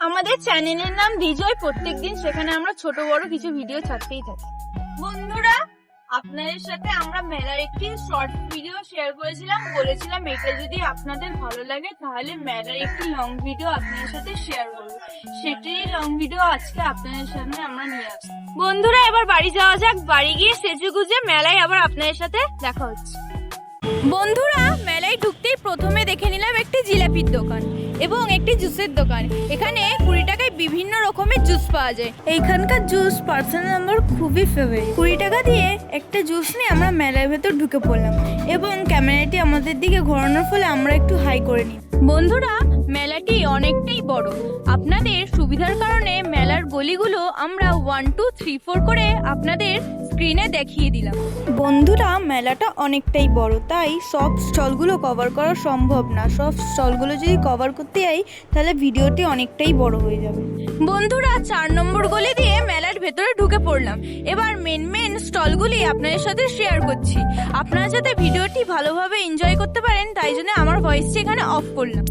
আমাদের চ্যানেলের নাম বিজয়। প্রত্যেকদিন সেখানে আমরা ছোট, বড় কিছু ভিডিও ছাড়তেই থাকি। বন্ধুরা, আপনাদের সাথে আমরা মেলার একটি শর্ট ভিডিও শেয়ার করেছিলাম। বলেছিলাম এটা যদি আপনাদের ভালো লাগে, তাহলে মেলার একটি লং ভিডিও আপনাদের সাথে শেয়ার করব। সেটি লং ভিডিও আজকে আপনাদের সামনে আমরা নিয়ে আসব বন্ধুরা, এবার বাড়ি যাওয়া যাক। বাড়ি গিয়ে সেজে গুজে মেলায় আবার আপনাদের সাথে দেখা হচ্ছে। বন্ধুরা মেলায় ঢুকতেই প্রথমে দেখে নিলাম একটি জিলাপির দোকান এবং একটি জুসের দোকান। এখানে কুড়ি টাকায় বিভিন্ন রকমের জুস পাওয়া যায়। এইখানকার জুস পার্সোনাল আমার খুবই ফেভারিট কুড়ি টাকা দিয়ে একটা জুস নিয়ে আমরা মেলার ভেতর ঢুকে পড়লাম এবং ক্যামেরাটি আমাদের দিকে ঘোরানোর ফলে আমরা একটু হাই করে নিই। বন্ধুরা, মেলাটি অনেকটাই বড়। আপনাদের সুবিধার কারণে মেলার গলিগুলো আমরা ওয়ান টু থ্রি ফোর করে আপনাদের স্ক্রিনে দেখিয়ে দিলাম। বন্ধুরা মেলাটা অনেকটাই বড় তাই সব স্টলগুলো কভার করা সম্ভব না। সব স্টলগুলো যদি কভার করতে যাই তাহলে ভিডিওটি অনেকটাই বড় হয়ে যাবে। বন্ধুরা চার নম্বর গলি দিয়ে মেলার ভেতরে ঢুকে পড়লাম। এবার মেন মেন স্টলগুলি আপনাদের সাথে শেয়ার করছি। আপনারা যাতে ভিডিওটি ভালোভাবে এনজয় করতে পারেন তাই জন্য আমার ভয়েসটি এখানে অফ করলাম।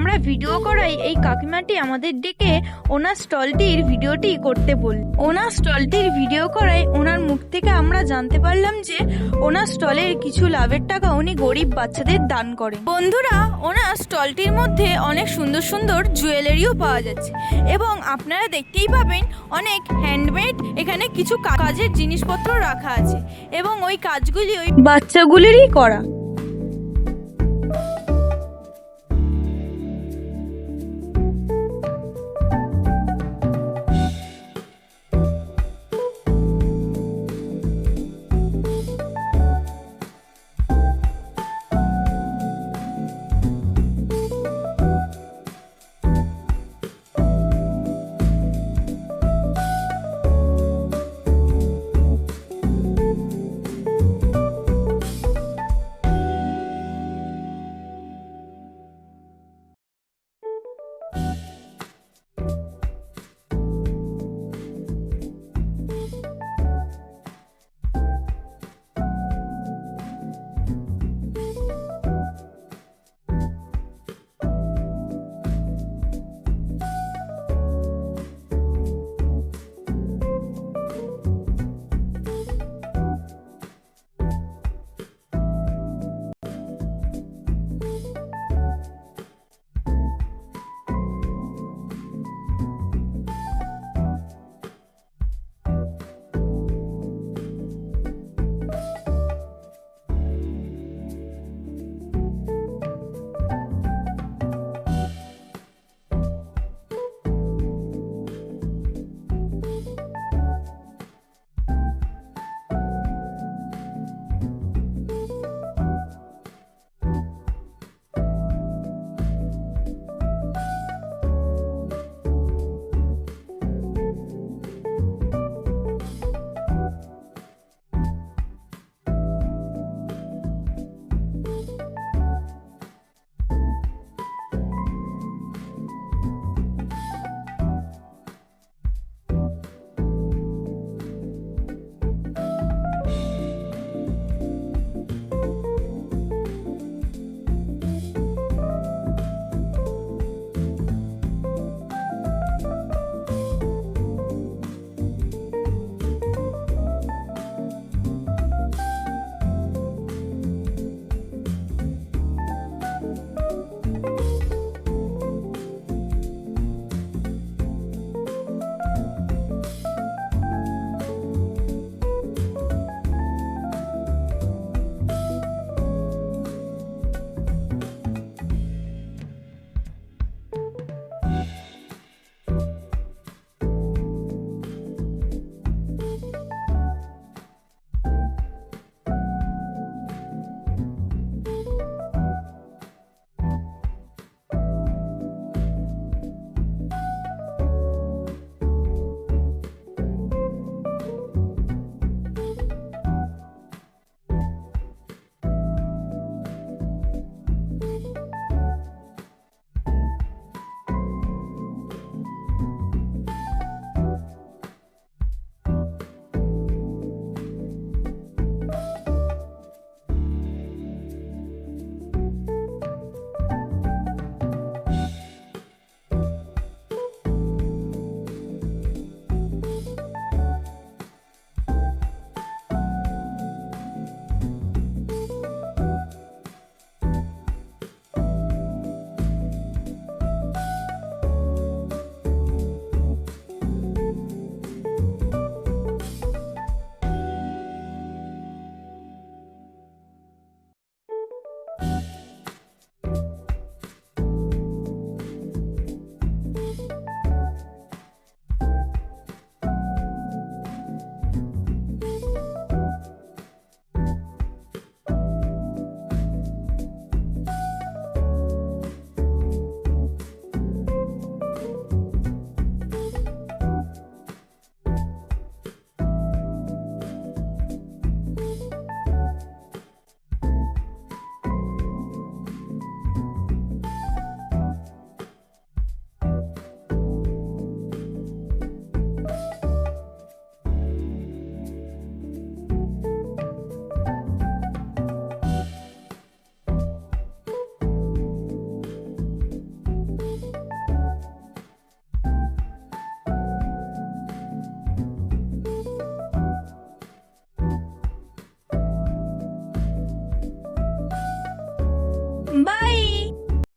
আমরা ভিডিও করাই, এই কাকিমাটি আমাদের ডেকে ওনার স্টলটির ভিডিওটি করতে বল। ওনার স্টলটির ভিডিও করাই, ওনার মুখ থেকে আমরা জানতে পারলাম যে ওনার স্টলের কিছু লাভের টাকা উনি গরিব বাচ্চাদের দান করেন। বন্ধুরা, ওনার স্টলটির মধ্যে অনেক সুন্দর সুন্দর জুয়েলারিও পাওয়া যাচ্ছে এবং আপনারা দেখতেই পাবেন অনেক হ্যান্ডমেড এখানে কিছু কাজের জিনিসপত্র রাখা আছে এবং ওই কাজগুলি ওই বাচ্চাগুলিরই করা।